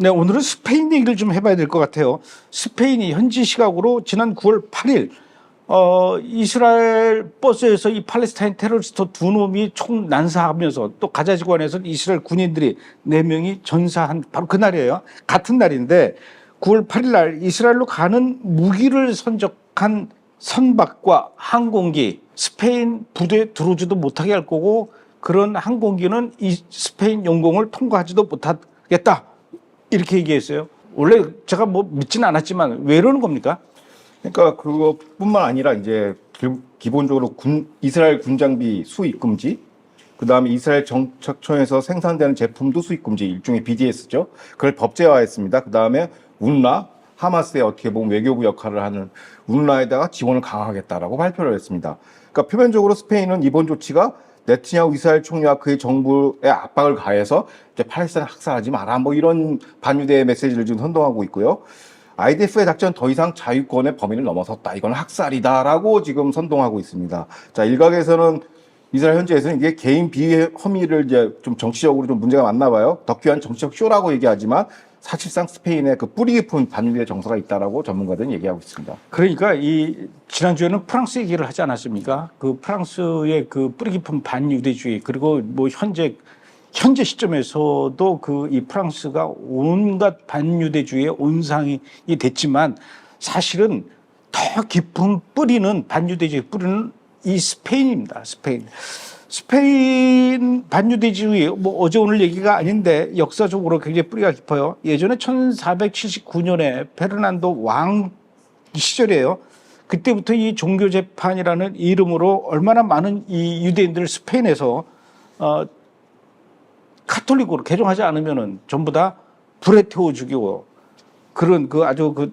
네, 오늘은 스페인 얘기를 좀 해봐야 될 것 같아요. 스페인이 현지 시각으로 지난 9월 8일 어, 이스라엘 버스에서 이 팔레스타인 테러리스트 두 놈이 총 난사하면서 또 가자지구 안에서 이스라엘 군인들이 네 명이 전사한 바로 그날이에요. 같은 날인데 9월 8일 날 이스라엘로 가는 무기를 선적한 선박과 항공기 스페인 부대에 들어오지도 못하게 할 거고 그런 항공기는 이 스페인 영공을 통과하지도 못하겠다. 이렇게 얘기했어요. 원래 제가 뭐 믿지는 않았지만 왜 이러는 겁니까? 그러니까 그것뿐만 아니라 이제 기- 기본적으로 군, 이스라엘 군장비 수입 금지, 그 다음에 이스라엘 정착청에서 생산되는 제품도 수입 금지, 일종의 BDS죠. 그걸 법제화했습니다. 그 다음에 운라, 하마스의 어떻게 보면 외교부 역할을 하는 운라에다가 지원을 강화하겠다라고 발표를 했습니다. 그러니까 표면적으로 스페인은 이번 조치가 네트냐후 이스라엘 총리와 그의 정부에 압박을 가해서 이제 팔레스타인 학살하지 마라 뭐 이런 반유대 메시지를 지금 선동하고 있고요. IDF의 작전 더 이상 자유권의 범위를 넘어섰다. 이건 학살이다라고 지금 선동하고 있습니다. 자, 일각에서는 이스라엘 현지에서는 이게 개인 비위 혐의를 이제 좀 정치적으로 좀 문제가 많나 봐요. 덕귀한 정치적 쇼라고 얘기하지만 사실상 스페인에 그 뿌리 깊은 반유대 정서가 있다라고 전문가들은 얘기하고 있습니다. 그러니까 이 지난주에는 프랑스 얘기를 하지 않았습니까? 그 프랑스의 그 뿌리 깊은 반유대주의 그리고 뭐 현재 현재 시점에서도 그 이 프랑스가 온갖 반유대주의의 온상이 됐지만 사실은 더 깊은 뿌리는 반유대주의 뿌리는 이 스페인입니다. 스페인. 스페인 반유대주의 뭐 어제 오늘 얘기가 아닌데 역사적으로 굉장히 뿌리가 깊어요. 예전에 1479년에 페르난도 왕 시절이에요. 그때부터 이 종교 재판이라는 이름으로 얼마나 많은 이 유대인들을 스페인에서 어 카톨릭으로 개종하지 않으면은 전부 다 불에 태워 죽이고 그런 그 아주 그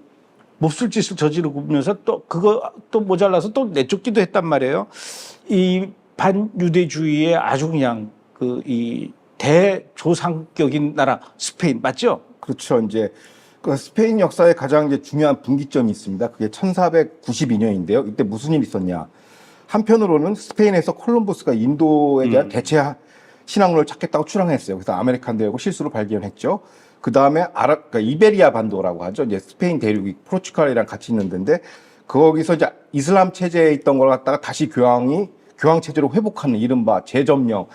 몹쓸 짓을 저지르면서 또 그거 또 모자라서 또 내쫓기도 했단 말이에요. 이 반유대주의의 아주 그냥 그 이 대조상격인 나라 스페인 맞죠? 그렇죠. 이제 그 스페인 역사의 가장 이제 중요한 분기점이 있습니다. 그게 1492년인데요. 이때 무슨 일이 있었냐? 한편으로는 스페인에서 콜럼버스가 인도에 대한 대체 신앙론을 찾겠다고 출항했어요. 그래서 아메리칸 대륙을 실수로 발견했죠. 그 다음에 아라, 그러니까 이베리아 반도라고 하죠. 이제 스페인 대륙이 포르투갈이랑 같이 있는 데인데 거기서 이제 이슬람 체제에 있던 걸 갖다가 다시 교황이 교황 체제로 회복하는 이른바 재점령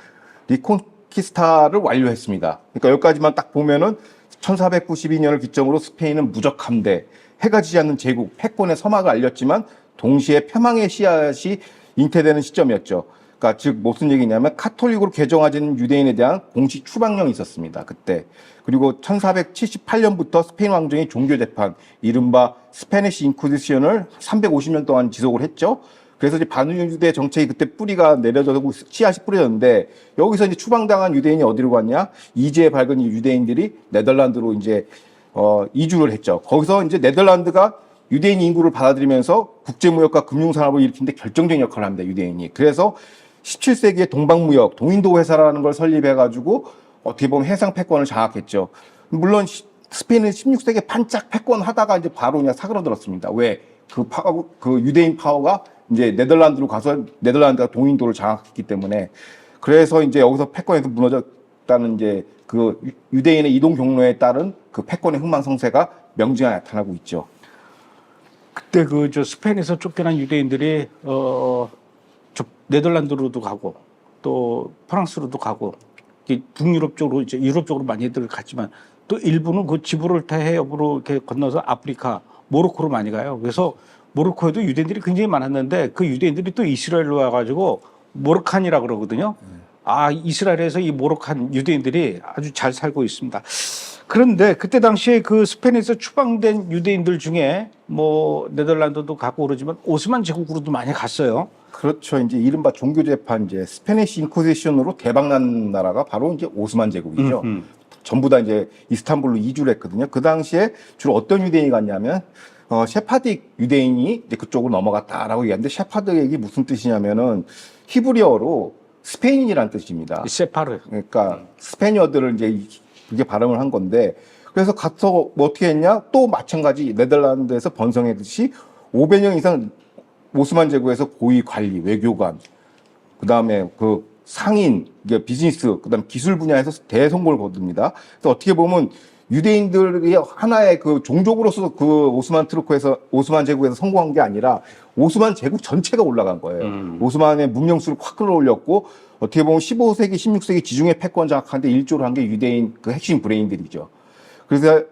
리콘키스타를 완료했습니다. 그러니까 여기까지만 딱 보면은 1492년을 기점으로 스페인은 무적함대 해가 지지 않는 제국 패권의 서막을 알렸지만 동시에 폐망의 씨앗이 잉태되는 시점이었죠. 그러니까 즉 무슨 얘기냐면 카톨릭으로 개정화된 유대인에 대한 공식 추방령이 있었습니다. 그때 그리고 1478년부터 스페인 왕정이 종교 재판 이른바 스페니시 인쿠지션을 350년 동안 지속을 했죠. 그래서 이제 반유대 정책이 그때 뿌리가 내려져서 씨앗이 뿌려졌는데 여기서 이제 추방당한 유대인이 어디로 갔냐? 이제 밝은 이 유대인들이 네덜란드로 이제 어 이주를 했죠. 거기서 이제 네덜란드가 유대인 인구를 받아들이면서 국제무역과 금융산업을 일으키는데 결정적인 역할을 합니다. 유대인이. 그래서 17세기에 동방무역, 동인도 회사라는 걸 설립해가지고 어떻게 보면 해상 패권을 장악했죠. 물론 시- 스페인은 16세기에 반짝 패권 하다가 이제 바로 그냥 사그러들었습니다. 왜? 그 파워, 그 유대인 파워가 이제 네덜란드로 가서 네덜란드가 동인도를 장악했기 때문에 그래서 이제 여기서 패권에서 무너졌다는 이제 그 유- 유대인의 이동 경로에 따른 그 패권의 흥망성쇠가 명징하게 나타나고 있죠. 그때 그 저 스페인에서 쫓겨난 유대인들이 어, 저 네덜란드로도 가고 또 프랑스로도 가고 이 북유럽 쪽으로 이제 유럽 쪽으로 많이들 갔지만 또 일부는 그 지브롤타 해협으로 이렇게 건너서 아프리카 모로코로 많이 가요. 그래서 모로코에도 유대인들이 굉장히 많았는데 그 유대인들이 또 이스라엘로 와가지고 모로칸이라 그러거든요. 아 이스라엘에서 이 모로칸 유대인들이 아주 잘 살고 있습니다. 그런데 그때 당시에 그 스페인에서 추방된 유대인들 중에 뭐 네덜란드도 가고 그러지만 오스만 제국으로도 많이 갔어요. 그렇죠. 이제 이른바 종교 재판 이제 스페니시 인쿠지션으로 대박난 나라가 바로 이제 오스만 제국이죠. 음, 전부 다 이제 이스탄불로 이주를 했거든요. 그 당시에 주로 어떤 유대인이 갔냐면 어, 셰파딕 유대인이 이제 그쪽으로 넘어갔다라고 얘기하는데 셰파딕이 무슨 뜻이냐면은 히브리어로 스페인이라는 뜻입니다. 이 세파르. 그러니까 스페니어들을 이제 이- 그게 발음을 한 건데 그래서 가서 뭐 어떻게 했냐 또 마찬가지 네덜란드에서 번성했듯이 500년 이상 오스만 제국에서 고위 관리 외교관 그다음에 그 상인 이게 비즈니스 그다음 기술 분야에서 대성공을 거둡니다. 그래서 어떻게 보면 유대인들이 하나의 그 종족으로서 그 오스만 트루크에서 오스만 제국에서 성공한 게 아니라 오스만 제국 전체가 올라간 거예요. 음. 오스만의 문명수를 확 끌어올렸고 어떻게 보면 15세기, 16세기 지중해 패권 장악하는데 일조를 한 게 유대인 그 핵심 브레인들이죠. 그래서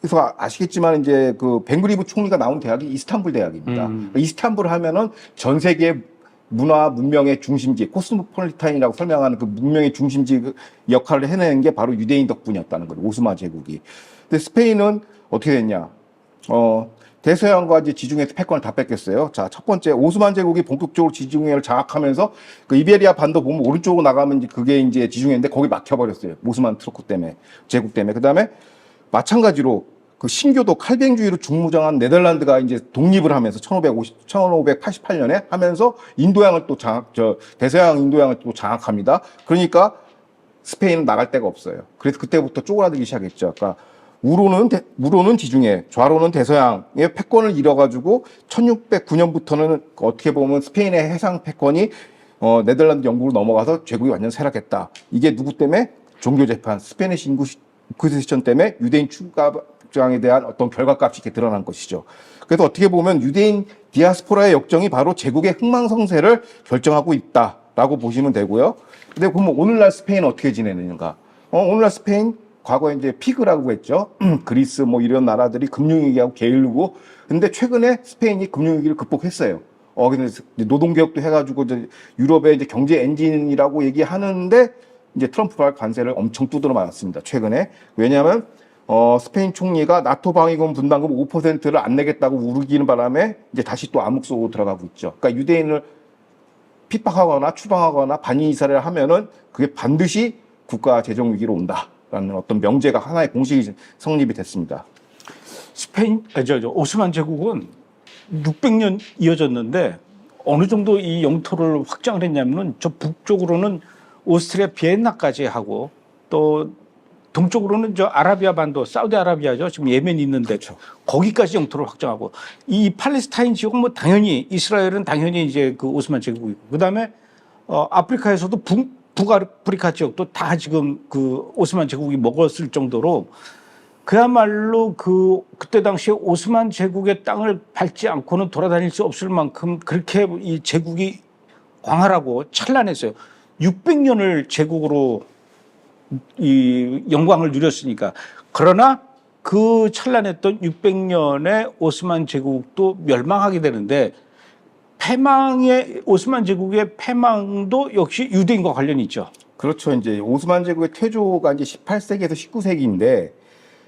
그래서 아시겠지만 이제 그 벵그리브 총리가 나온 대학이 이스탄불 대학입니다. 음. 이스탄불 하면은 전 세계 문화 문명의 중심지 코스모폴리탄이라고 설명하는 그 문명의 중심지 그 역할을 해내는 게 바로 유대인 덕분이었다는 거예요. 오스만 제국이. 근데 스페인은 어떻게 됐냐? 어 대서양과 이제 지중해 패권을 다 뺏겼어요. 자, 첫 번째 오스만 제국이 본격적으로 지중해를 장악하면서 그 이베리아 반도 보면 오른쪽으로 나가면 이제 그게 이제 지중해인데 거기 막혀 버렸어요. 오스만 트루크 때문에 제국 때문에. 그다음에 마찬가지로 그 신교도 칼뱅주의로 중무장한 네덜란드가 이제 독립을 하면서 1550, 1588년에 하면서 인도양을 또 장악, 저 대서양 인도양을 또 장악합니다. 그러니까 스페인은 나갈 데가 없어요. 그래서 그때부터 쪼그라들기 시작했죠. 그러니까 우로는 대- 우로는 지중해, 좌로는 대서양의 패권을 잃어가지고 1609년부터는 어떻게 보면 스페인의 해상 패권이 어, 네덜란드 영국으로 넘어가서 제국이 완전 쇠락했다. 이게 누구 때문에? 종교 재판, 스페니시 인구 인쿠시션 때문에 유대인 추가 장에 대한 어떤 결과값이 이렇게 드러난 것이죠. 그래서 어떻게 보면 유대인 디아스포라의 역정이 바로 제국의 흥망성쇠를 결정하고 있다라고 보시면 되고요. 근데 보면 오늘날 스페인은 어떻게 지내는가? 어, 오늘날 스페인 과거에 이제 피그라고 했죠. 그리스 뭐 이런 나라들이 금융위기하고 게을르고 근데 최근에 스페인이 금융위기를 극복했어요. 어, 근데 노동개혁도 해가지고 이제 유럽의 이제 경제 엔진이라고 얘기하는데 이제 트럼프가 관세를 엄청 두드려 맞았습니다. 최근에. 왜냐하면 어, 스페인 총리가 나토 방위군 분담금 5%를 안 내겠다고 우르기는 바람에 이제 다시 또 암흑 속으로 들어가고 있죠. 그러니까 유대인을 핍박하거나 추방하거나 반인 이사를 하면은 그게 반드시 국가 재정 위기로 온다라는 어떤 명제가 하나의 공식이 성립이 됐습니다. 스페인, 아, 저, 저 오스만 제국은 600년 이어졌는데 어느 정도 이 영토를 확장을 했냐면은 저 북쪽으로는 오스트리아 비엔나까지 하고 또 동쪽으로는 저 아라비아 반도, 사우디아라비아죠. 지금 예멘이 있는데 그렇죠. 거기까지 영토를 확장하고 이 팔레스타인 지역은 뭐 당연히 이스라엘은 당연히 이제 그 오스만 제국이고 그다음에 어 아프리카에서도 북 북아프리카 지역도 다 지금 그 오스만 제국이 먹었을 정도로 그야말로 그 그때 당시에 오스만 제국의 땅을 밟지 않고는 돌아다닐 수 없을 만큼 그렇게 이 제국이 광활하고 찬란했어요. 600년을 제국으로 이 영광을 누렸으니까 그러나 그 찬란했던 600년의 오스만 제국도 멸망하게 되는데 패망의 오스만 제국의 패망도 역시 유대인과 관련이 있죠. 그렇죠. 이제 오스만 제국의 태조가 이제 18세기에서 19세기인데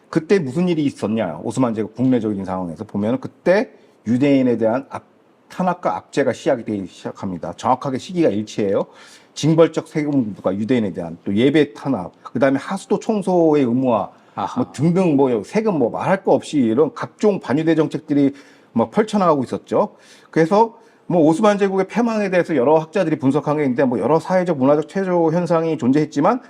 그때 무슨 일이 있었냐? 오스만 제국 국내적인 상황에서 보면 그때 유대인에 대한 압, 탄압과 압제가 시작이 되기 시작합니다. 정확하게 시기가 일치해요. 징벌적 세금부가 유대인에 대한 또 예배 탄압, 그다음에 하수도 청소의 의무화, 아하. 뭐 등등 뭐 세금 뭐 말할 거 없이 이런 각종 반유대 정책들이 뭐 펼쳐나가고 있었죠. 그래서 뭐 오스만 제국의 패망에 대해서 여러 학자들이 분석한 게 있는데 뭐 여러 사회적 문화적 퇴조 현상이 존재했지만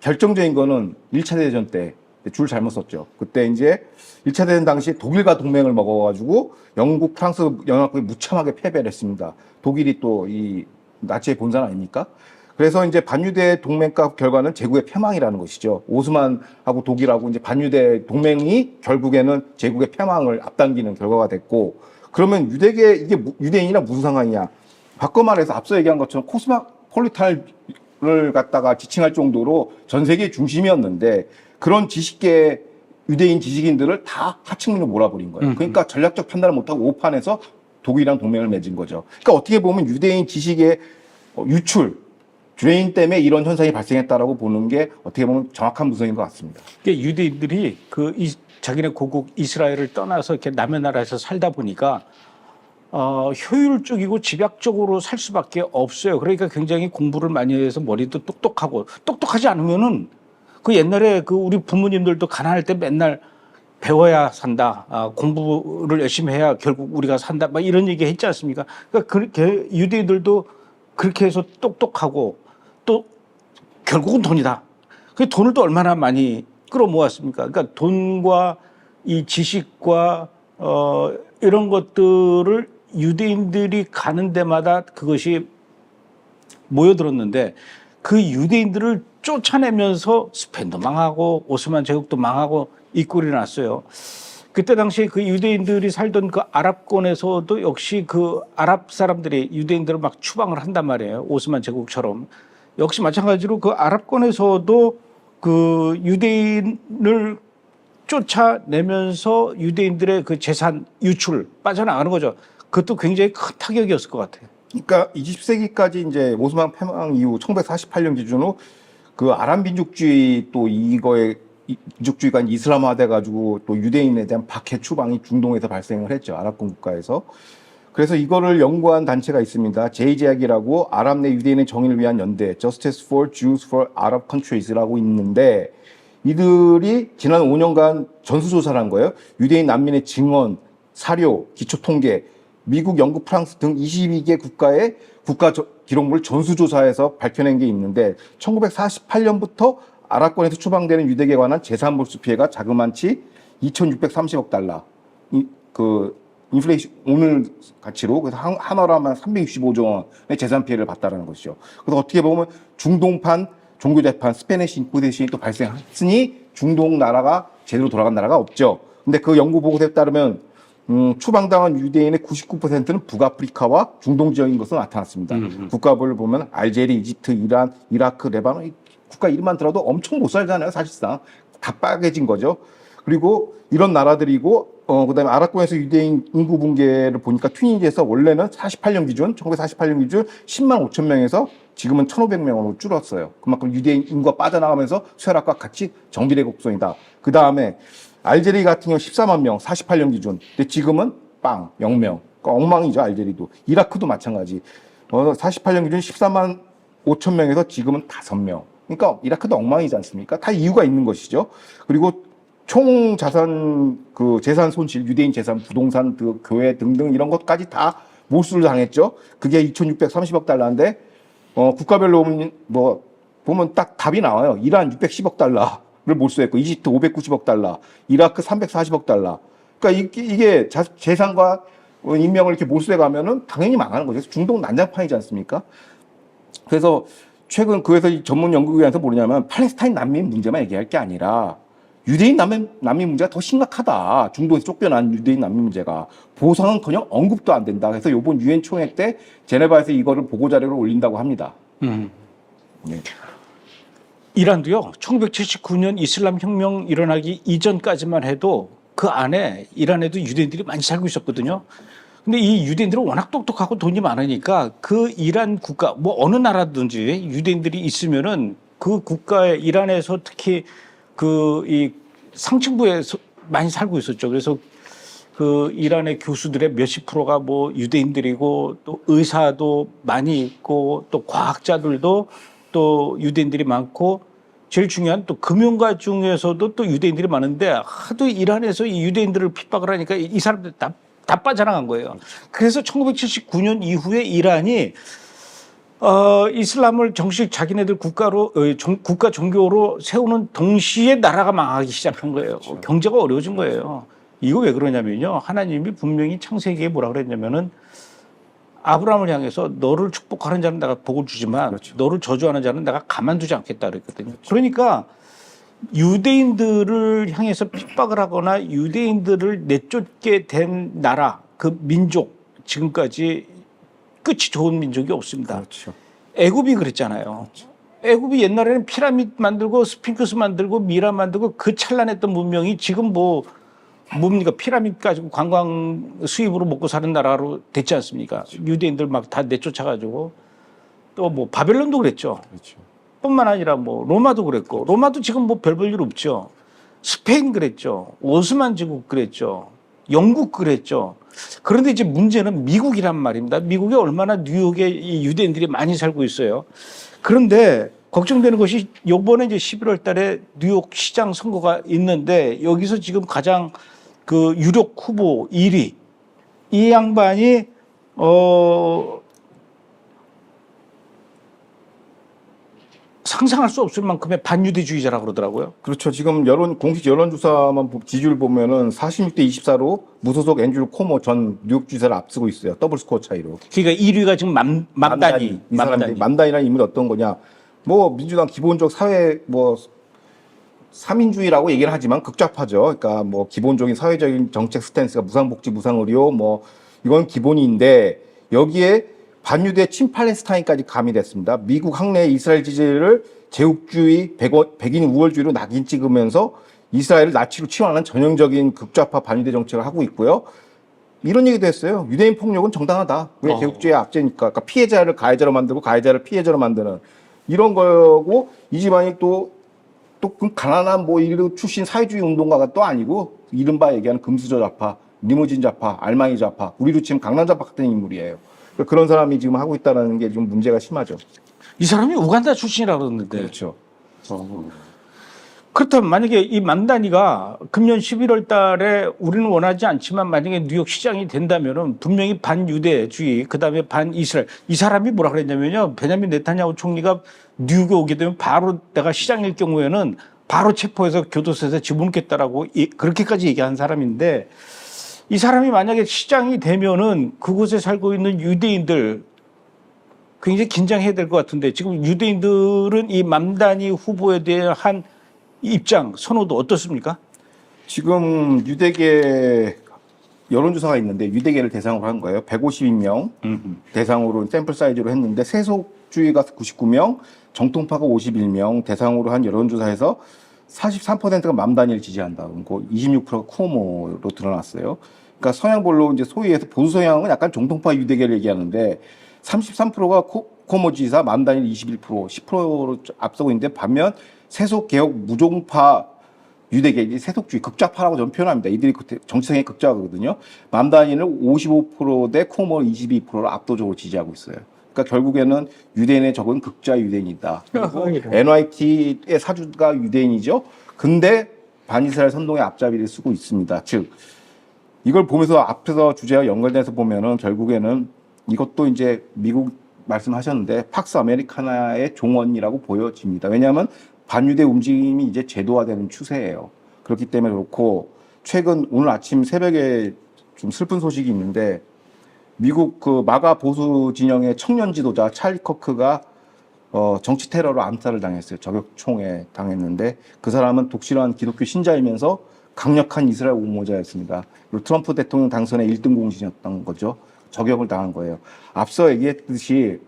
결정적인 거는 1차 대전 때 줄 잘못 썼죠. 그때 이제 1차 대전 당시 독일과 동맹을 먹어가지고 영국, 프랑스 연합국이 무참하게 패배를 했습니다. 독일이 또 이 나치의 본산 아닙니까? 그래서 이제 반유대 동맹과 결과는 제국의 패망이라는 것이죠. 오스만하고 독일하고 이제 반유대 동맹이 결국에는 제국의 패망을 앞당기는 결과가 됐고, 그러면 유대계 이게 무- 유대인이랑 무슨 상관이냐? 바꿔 말해서 앞서 얘기한 것처럼 코스모폴리탄을 갖다가 지칭할 정도로 전 세계 중심이었는데 그런 지식계 유대인 지식인들을 다 하층민으로 몰아버린 거예요. 그러니까 전략적 판단을 못하고 오판에서 독일이랑 동맹을 맺은 거죠. 그러니까 어떻게 보면 유대인 지식의 어, 유출, 드레인 때문에 이런 현상이 발생했다라고 보는 게 어떻게 보면 정확한 분석인 것 같습니다. 이게 유대인들이 그 이, 자기네 고국 이스라엘을 떠나서 이렇게 남의 나라에서 살다 보니까 어, 효율적이고 집약적으로 살 수밖에 없어요. 그러니까 굉장히 공부를 많이 해서 머리도 똑똑하고 똑똑하지 않으면은 그 옛날에 그 우리 부모님들도 가난할 때 맨날 배워야 산다. 아, 공부를 열심히 해야 결국 우리가 산다. 막 이런 얘기 했지 않습니까? 그러니까 그렇게 유대인들도 그렇게 해서 똑똑하고 또 결국은 돈이다. 그 돈을 또 얼마나 많이 끌어모았습니까? 그러니까 돈과 이 지식과 어 이런 것들을 유대인들이 가는 데마다 그것이 모여들었는데 그 유대인들을 쫓아내면서 스페인도 망하고 오스만 제국도 망하고 이 꼴이 났어요. 그때 당시에 그 유대인들이 살던 그 아랍권에서도 역시 그 아랍 사람들이 유대인들을 막 추방을 한단 말이에요. 오스만 제국처럼. 역시 마찬가지로 그 아랍권에서도 그 유대인을 쫓아내면서 유대인들의 그 재산 유출 빠져나가는 거죠. 그것도 굉장히 큰 타격이었을 것 같아요. 그러니까 20세기까지 이제 오스만 패망 이후 1948년 기준으로 그 아랍 민족주의 또 이거에 이- 민족주의가 이슬람화돼 가지고 또 유대인에 대한 박해 추방이 중동에서 발생을 했죠. 아랍권 국가에서. 그래서 이거를 연구한 단체가 있습니다. 제이제약이라고 아랍 내 유대인의 정의를 위한 연대, Justice for Jews for Arab Countries라고 있는데 이들이 지난 5년간 전수조사를 한 거예요. 유대인 난민의 증언, 사료, 기초 통계, 미국, 영국, 프랑스 등 22개 국가의 국가 저- 기록물 전수조사에서 밝혀낸 게 있는데 1948년부터 아랍권에서 추방되는 유대계에 관한 재산 몰수 피해가 자그만치 2,630억 달러. 이, 그 인플레이션 오늘 가치로 그래서 한, 한화로 하면 365조 원의 재산 피해를 봤다라는 것이죠. 그래서 어떻게 보면 중동판 종교 재판 스페니시 인포데이션이 또 발생했으니 중동 나라가 제대로 돌아간 나라가 없죠. 근데 그 연구 보고서에 따르면 음, 추방당한 유대인의 99%는 북아프리카와 중동 지역인 것으로 나타났습니다. 국가별로 보면 알제리, 이집트, 이란, 이라크, 레바논 이 국가 이름만 들어도 엄청 못 살잖아요, 사실상. 다 빠개진 거죠. 그리고 이런 나라들이고 어 그다음에 아랍권에서 유대인 인구 붕괴를 보니까 튀니지에서 원래는 48년 기준 1948년 기준 10만 5천 명에서 지금은 1,500명으로 줄었어요. 그만큼 유대인 인구가 빠져나가면서 쇠락과 같이 정비례 곡선이다. 그 다음에 알제리 같은 경우 14만 명 48년 기준. 근데 지금은 빵 0명. 그러니까 엉망이죠 알제리도. 이라크도 마찬가지. 어 48년 기준 14만 5천 명에서 지금은 5명. 그러니까 이라크도 엉망이지 않습니까? 다 이유가 있는 것이죠. 그리고 총 자산 그 재산 손실, 유대인 재산, 부동산, 그 교회 등등 이런 것까지 다 몰수를 당했죠. 그게 2,630억 달러인데 어 국가별로 보면 뭐 보면 딱 답이 나와요. 이란 610억 달러를 몰수했고 이집트 590억 달러, 이라크 340억 달러. 그러니까 이게, 이게 자- 재산과 어, 인명을 이렇게 몰수해 가면은 당연히 망하는 거죠. 중동 난장판이지 않습니까? 그래서 최근 그래서 이 전문 연구기관에서 뭐냐면 팔레스타인 난민 문제만 얘기할 게 아니라 유대인 난민, 난민 문제가 더 심각하다. 중동에서 쫓겨난 유대인 난민 문제가 보상은커녕 언급도 안 된다. 그래서 이번 유엔 총회 때 제네바에서 이거를 보고 자료를 올린다고 합니다. 음. 네. 이란도요. 1979년 이슬람 혁명 일어나기 이전까지만 해도 그 안에 이란에도 유대인들이 많이 살고 있었거든요. 근데 이 유대인들은 워낙 똑똑하고 돈이 많으니까 그 이란 국가 뭐 어느 나라든지 유대인들이 있으면은 그 국가에 이란에서 특히 그 이 상층부에 서 많이 살고 있었죠. 그래서 그 이란의 교수들의 몇십 프로가 뭐 유대인들이고 또 의사도 많이 있고 또 과학자들도 또 유대인들이 많고 제일 중요한 또 금융가 중에서도 또 유대인들이 많은데 하도 이란에서 이 유대인들을 핍박을 하니까 이- 이 사람들 다, 다 빠져나간 거예요. 그래서 1979년 이후에 이란이 어, 이슬람을 정식 자기네들 국가로 어, 정- 국가 종교로 세우는 동시에 나라가 망하기 시작한 거예요. 경제가 어려워진 거예요. 이거 왜 그러냐면요. 하나님이 분명히 창세기에 뭐라 그랬냐면은 아브라함을 향해서 너를 축복하는 자는 내가 복을 주지만 너를 저주하는 자는 내가 가만두지 않겠다 그랬거든요. 그러니까 유대인들을 향해서 핍박을 하거나 유대인들을 내쫓게 된 나라, 그 민족 지금까지 끝이 좋은 민족이 없습니다. 그렇죠. 애굽이 그랬잖아요. 애굽이 옛날에는 피라미드 만들고 스핑크스 만들고 미라 만들고 그 찬란했던 문명이 지금 뭐 뭡니까 피라미드 가지고 관광 수입으로 먹고 사는 나라로 됐지 않습니까? 유대인들 막 다 내쫓아가지고 또 뭐 바벨론도 그랬죠. 그렇죠. 뿐만 아니라 뭐 로마도 그랬고 로마도 지금 뭐 별 볼 일 없죠. 스페인 그랬죠. 오스만 제국 그랬죠. 영국 그랬죠. 그런데 이제 문제는 미국이란 말입니다. 미국에 얼마나 뉴욕에 이 유대인들이 많이 살고 있어요. 그런데 걱정되는 것이 요번에 이제 11월 달에 뉴욕 시장 선거가 있는데 여기서 지금 가장 그 유력 후보 1위 이 양반이 어 상상할 수 없을 만큼의 반유대주의자라고 그러더라고요. 그렇죠. 지금 여론 공식 여론조사만 보- 지지율 보면은 46대 24로 무소속 앤드류 코모 전 뉴욕 주지사를 앞서고 있어요. 더블 스코어 차이로. 그러니까 1위가 지금 맘, 맘다니, 이 사람들이 맘다니. 만단이라는 인물이 어떤 거냐? 뭐 민주당 기본적 사회 뭐 삼인주의라고 얘기를 하지만 극좌파죠. 그러니까 뭐 기본적인 사회적인 정책 스탠스가 무상복지, 무상의료 뭐 이건 기본인데 여기에 반유대 친팔레스타인까지 가미됐습니다. 미국 학내 이스라엘 지지를 제국주의, 백인 우월주의로 낙인 찍으면서 이스라엘을 나치로 치환하는 전형적인 극좌파 반유대 정책을 하고 있고요. 이런 얘기도 했어요. 유대인 폭력은 정당하다. 왜 어. 제국주의 압제니까. 그러니까 피해자를 가해자로 만들고 가해자를 피해자로 만드는 이런 거고 이 집안이 또 또 그 가난한 뭐 이런 출신 사회주의 운동가가 또 아니고 이른바 얘기하는 금수저 좌파, 리무진 좌파, 알마니 좌파, 우리로 치면 강남 좌파 같은 인물이에요. 그러니까 그런 사람이 지금 하고 있다는 게 좀 문제가 심하죠. 이 사람이 우간다 출신이라 그러는데. 그렇죠. 그렇다면 만약에 이 만단이가 금년 11월 달에 우리는 원하지 않지만 만약에 뉴욕 시장이 된다면은 분명히 반유대주의 그 다음에 반이스라엘 이 사람이 뭐라 그랬냐면요. 베냐민 네타냐후 총리가 뉴욕에 오게 되면 바로 내가 시장일 경우에는 바로 체포해서 교도소에서 집어넣겠다라고 이- 그렇게까지 얘기한 사람인데 이 사람이 만약에 시장이 되면은 그곳에 살고 있는 유대인들 굉장히 긴장해야 될 것 같은데 지금 유대인들은 이 맘다니 후보에 대한 입장 선호도 어떻습니까? 지금 유대계 여론조사가 있는데 유대계를 대상으로 한 거예요. 152명 대상으로 샘플 사이즈로 했는데 세속주의가 99명, 정통파가 51명 대상으로 한 여론조사에서 43%가 맘다니를 지지한다. 그리고 26%가 쿠오모로 드러났어요. 그러니까 성향별로 이제 소위에서 보수 성향은 약간 정통파 유대계를 얘기하는데 33%가 쿠오모 지사, 맘다니 21%, 10%로 앞서고 있는데 반면 세속 개혁 무종파 유대계, 세속주의, 극좌파라고 저는 표현합니다. 이들이 그 정치성의 극좌거든요. 맘다니는 55%대 쿠오모는 22%를 압도적으로 지지하고 있어요. 그러니까 결국에는 유대인의 적은 극좌 유대인이다. 그리고 NYT의 사주가 유대인이죠. 근데 반이스라엘 선동의 앞잡이를 쓰고 있습니다. 즉 이걸 보면서 앞에서 주제와 연결돼서 보면은 결국에는 이것도 이제 미국 말씀하셨는데 팍스 아메리카나의 종언이라고 보여집니다. 왜냐하면 반유대 움직임이 이제 제도화되는 추세예요. 그렇기 때문에 그렇고 최근 오늘 아침 새벽에 좀 슬픈 소식이 있는데 미국 그 마가 보수 진영의 청년 지도자 찰리 커크가 어, 정치 테러로 암살을 당했어요. 저격총에 당했는데 그 사람은 독실한 기독교 신자이면서 강력한 이스라엘 옹호자였습니다. 그리고 트럼프 대통령 당선의 1등 공신이었던 거죠. 저격을 당한 거예요. 앞서 얘기했듯이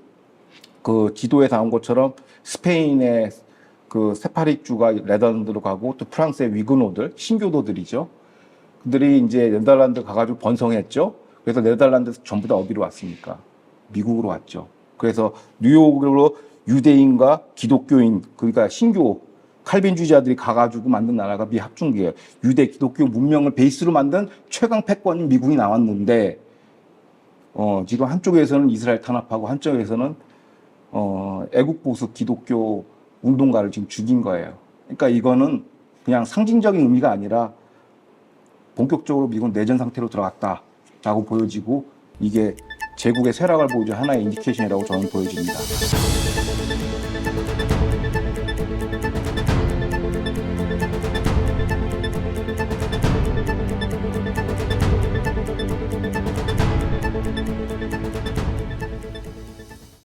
그 지도에 나온 것처럼 스페인의 그 세파리주가 네덜란드로 가고 또 프랑스의 위그노들 신교도들이죠. 그들이 이제 네덜란드 가가지고 번성했죠. 그래서 네덜란드에서 전부 다 어디로 왔습니까? 미국으로 왔죠. 그래서 뉴욕으로 유대인과 기독교인 그러니까 신교 칼빈주의자들이 가가지고 만든 나라가 미 합중기예요. 유대 기독교 문명을 베이스로 만든 최강 패권인 미국이 나왔는데 어, 지금 한쪽에서는 이스라엘 탄압하고 한쪽에서는 어, 애국 보수 기독교 운동가를 지금 죽인 거예요. 그러니까 이거는 그냥 상징적인 의미가 아니라 본격적으로 미국은 내전 상태로 들어갔다라고 보여지고 이게 제국의 쇠락을 보여주는 하나의 인디케이션이라고 저는 보여집니다.